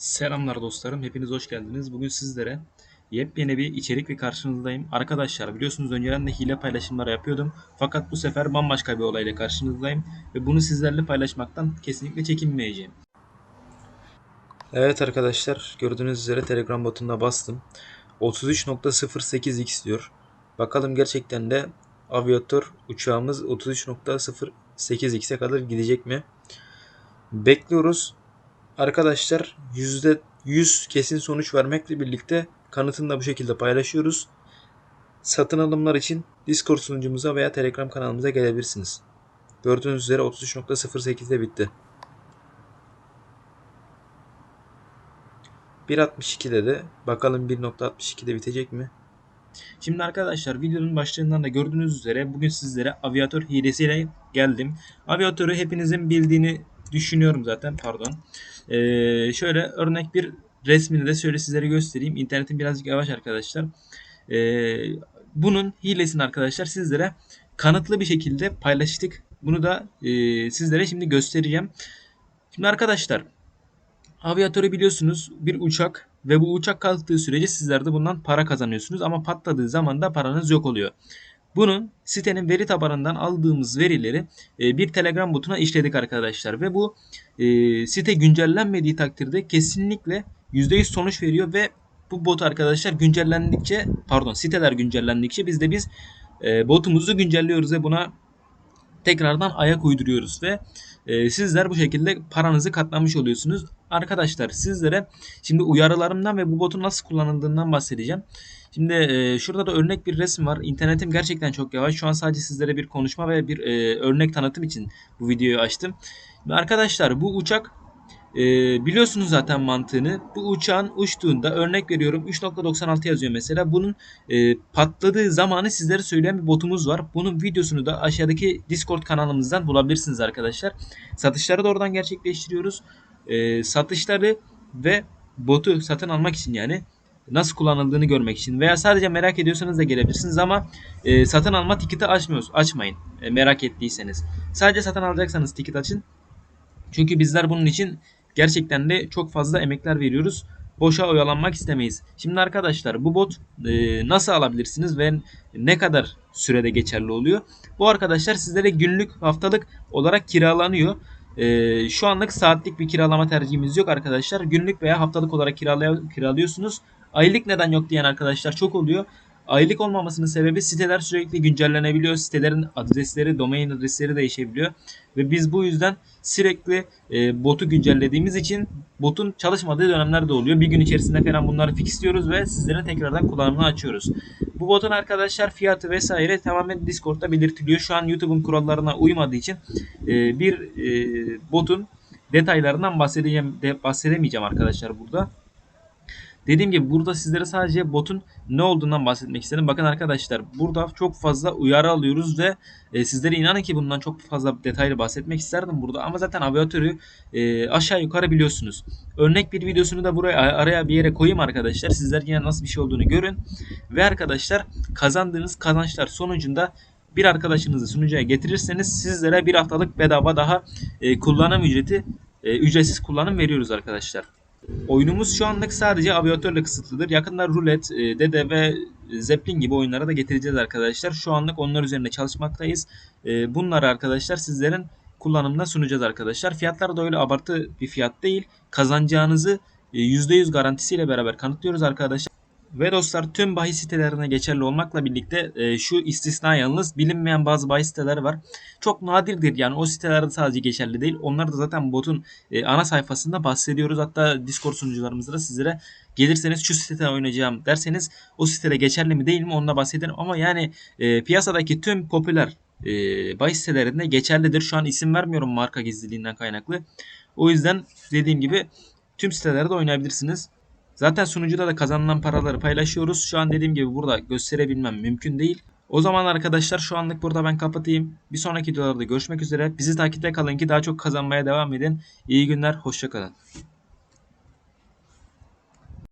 Selamlar dostlarım, hepiniz hoş geldiniz. Bugün sizlere yepyeni bir içerikle karşınızdayım. Arkadaşlar biliyorsunuz önceden de hile paylaşımları yapıyordum. Fakat bu sefer bambaşka bir olayla karşınızdayım. Ve bunu sizlerle paylaşmaktan kesinlikle çekinmeyeceğim. Evet arkadaşlar gördüğünüz üzere Telegram botuna bastım. 33.08x diyor. Bakalım gerçekten de aviatör uçağımız 33.08x'e kadar gidecek mi? Bekliyoruz. Arkadaşlar %100 kesin sonuç vermekle birlikte kanıtını da bu şekilde paylaşıyoruz. Satın alımlar için Discord sunucumuza veya Telegram kanalımıza gelebilirsiniz. Gördüğünüz üzere 33.08'de bitti. 1.62'de de bakalım 1.62'de bitecek mi? Şimdi arkadaşlar videonun başlığından da gördüğünüz üzere bugün sizlere aviatör hilesiyle geldim. Aviatörü hepinizin bildiğini düşünüyorum zaten pardon. Ee, şöyle örnek bir resmini de şöyle sizlere göstereyim. İnternetin birazcık yavaş arkadaşlar. Ee, bunun hilesini arkadaşlar sizlere kanıtlı bir şekilde paylaştık. Bunu da e, sizlere şimdi göstereceğim. Şimdi arkadaşlar aviatörü biliyorsunuz bir uçak ve bu uçak kalktığı sürece sizler de bundan para kazanıyorsunuz ama patladığı zaman da paranız yok oluyor. Bunun sitenin veri tabanından aldığımız verileri e, bir Telegram botuna işledik arkadaşlar ve bu e, site güncellenmediği takdirde kesinlikle %100 sonuç veriyor ve bu bot arkadaşlar güncellendikçe pardon siteler güncellendikçe biz de biz e, botumuzu güncelliyoruz ve buna tekrardan ayak uyduruyoruz ve e, sizler bu şekilde paranızı katlamış oluyorsunuz. Arkadaşlar sizlere şimdi uyarılarımdan ve bu botun nasıl kullanıldığından bahsedeceğim. Şimdi e, şurada da örnek bir resim var. İnternetim gerçekten çok yavaş. Şu an sadece sizlere bir konuşma ve bir e, örnek tanıtım için bu videoyu açtım. Şimdi arkadaşlar bu uçak e, biliyorsunuz zaten mantığını. Bu uçağın uçtuğunda örnek veriyorum 3.96 yazıyor mesela. Bunun e, patladığı zamanı sizlere söyleyen bir botumuz var. Bunun videosunu da aşağıdaki Discord kanalımızdan bulabilirsiniz arkadaşlar. Satışları da oradan gerçekleştiriyoruz. E, satışları ve botu satın almak için yani nasıl kullanıldığını görmek için veya sadece merak ediyorsanız da gelebilirsiniz ama e, satın alma tiketi açmıyoruz. Açmayın e, merak ettiyseniz. Sadece satın alacaksanız tiket açın. Çünkü bizler bunun için gerçekten de çok fazla emekler veriyoruz. Boşa oyalanmak istemeyiz. Şimdi arkadaşlar bu bot e, nasıl alabilirsiniz ve ne kadar sürede geçerli oluyor? Bu arkadaşlar sizlere günlük haftalık olarak kiralanıyor. E, şu anlık saatlik bir kiralama tercihimiz yok arkadaşlar. Günlük veya haftalık olarak kiralay- kiralıyorsunuz. Aylık neden yok diyen arkadaşlar çok oluyor. Aylık olmamasının sebebi siteler sürekli güncellenebiliyor. Sitelerin adresleri, domain adresleri değişebiliyor. Ve biz bu yüzden sürekli e, botu güncellediğimiz için botun çalışmadığı dönemler de oluyor. Bir gün içerisinde falan bunları fixliyoruz ve sizlere tekrardan kullanımını açıyoruz. Bu botun arkadaşlar fiyatı vesaire tamamen Discord'da belirtiliyor. Şu an YouTube'un kurallarına uymadığı için e, bir e, botun detaylarından bahsedeceğim, de, bahsedemeyeceğim arkadaşlar burada. Dediğim gibi burada sizlere sadece botun ne olduğundan bahsetmek istedim. Bakın arkadaşlar burada çok fazla uyarı alıyoruz ve e, sizlere inanın ki bundan çok fazla detaylı bahsetmek isterdim burada. Ama zaten aviatörü e, aşağı yukarı biliyorsunuz. Örnek bir videosunu da buraya araya bir yere koyayım arkadaşlar. Sizler yine nasıl bir şey olduğunu görün. Ve arkadaşlar kazandığınız kazançlar sonucunda bir arkadaşınızı sunucuya getirirseniz sizlere bir haftalık bedava daha e, kullanım ücreti e, ücretsiz kullanım veriyoruz arkadaşlar. Oyunumuz şu anlık sadece aviatörle kısıtlıdır. Yakında rulet, e, dede ve zeppelin gibi oyunlara da getireceğiz arkadaşlar. Şu anlık onlar üzerinde çalışmaktayız. E, bunları arkadaşlar sizlerin kullanımına sunacağız arkadaşlar. Fiyatlar da öyle abartı bir fiyat değil. Kazanacağınızı e, %100 garantisiyle beraber kanıtlıyoruz arkadaşlar. Ve dostlar tüm bahis sitelerine geçerli olmakla birlikte e, şu istisna yalnız bilinmeyen bazı bahis siteleri var. Çok nadirdir yani o sitelerde sadece geçerli değil. Onlar da zaten botun e, ana sayfasında bahsediyoruz. Hatta Discord sunucularımızda da sizlere gelirseniz şu sitede oynayacağım derseniz o sitede geçerli mi değil mi onunla bahsederim. Ama yani e, piyasadaki tüm popüler e, bahis sitelerinde geçerlidir. Şu an isim vermiyorum marka gizliliğinden kaynaklı. O yüzden dediğim gibi tüm sitelerde oynayabilirsiniz. Zaten sunucuda da kazanılan paraları paylaşıyoruz. Şu an dediğim gibi burada gösterebilmem mümkün değil. O zaman arkadaşlar şu anlık burada ben kapatayım. Bir sonraki videolarda görüşmek üzere. Bizi takipte kalın ki daha çok kazanmaya devam edin. İyi günler, hoşçakalın.